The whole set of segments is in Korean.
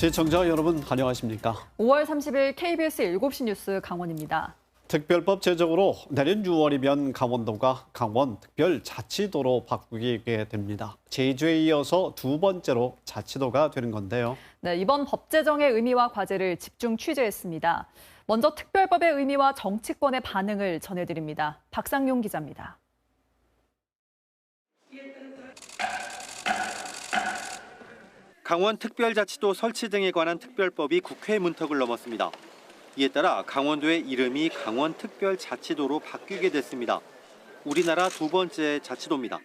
시청자 여러분 안녕하십니까? 5월 30일 KBS 7시 뉴스 강원입니다. 특별법 제정으로 내년 6월이면 강원도가 강원 특별자치도로 바꾸게 됩니다. 제주에 이어서 두 번째로 자치도가 되는 건데요. 네, 이번 법 제정의 의미와 과제를 집중 취재했습니다. 먼저 특별법의 의미와 정치권의 반응을 전해드립니다. 박상용 기자입니다. 강원 특별자치도 설치 등에 관한 특별법이 국회 문턱을 넘었습니다. 이에 따라 강원도의 이름이 강원 특별자치도로 바뀌게 됐습니다. 우리나라 두 번째 자치도입니다.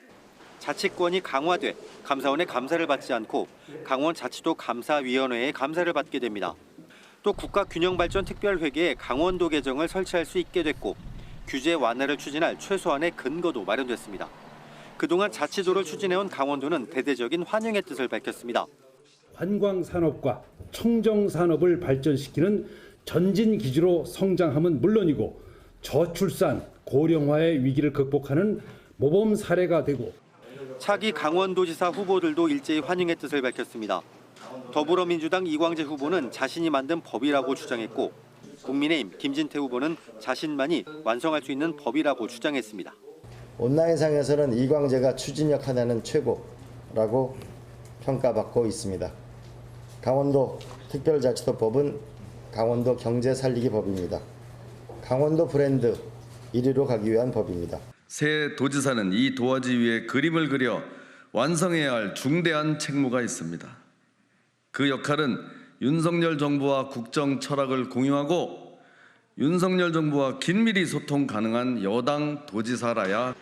자치권이 강화돼 감사원의 감사를 받지 않고 강원자치도 감사위원회의 감사를 받게 됩니다. 또 국가균형발전특별회계에 강원도 계정을 설치할 수 있게 됐고 규제 완화를 추진할 최소한의 근거도 마련됐습니다. 그동안 자치도를 추진해온 강원도는 대대적인 환영의 뜻을 밝혔습니다. 관광 산업과 청정 산업을 발전시키는 전진 기지로 성장함은 물론이고 저출산, 고령화의 위기를 극복하는 모범 사례가 되고 차기 강원도지사 후보들도 일제히 환영의 뜻을 밝혔습니다. 더불어민주당 이광재 후보는 자신이 만든 법이라고 주장했고 국민의힘 김진태 후보는 자신만이 완성할 수 있는 법이라고 주장했습니다. 온라인상에서는 이광재가 추진력 하나는 최고라고 평가받고 있습니다. 강원도 특별자치도법은 강원도 경제 살리기 법입니다. 강원도 브랜드 1위로 가기 위한 법입니다. 새 도지사는 이 도화지 위에 그림을 그려 완성해야 할 중대한 책무가 있습니다. 그 역할은 윤석열 정부와 국정 철학을 공유하고 윤석열 정부와 긴밀히 소통 가능한 여당 도지사라야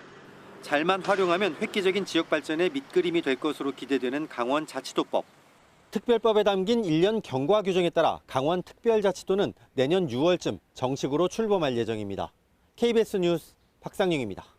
잘만 활용하면 획기적인 지역 발전의 밑그림이 될 것으로 기대되는 강원 자치도법. 특별법에 담긴 1년 경과 규정에 따라 강원 특별자치도는 내년 6월쯤 정식으로 출범할 예정입니다. KBS 뉴스 박상영입니다.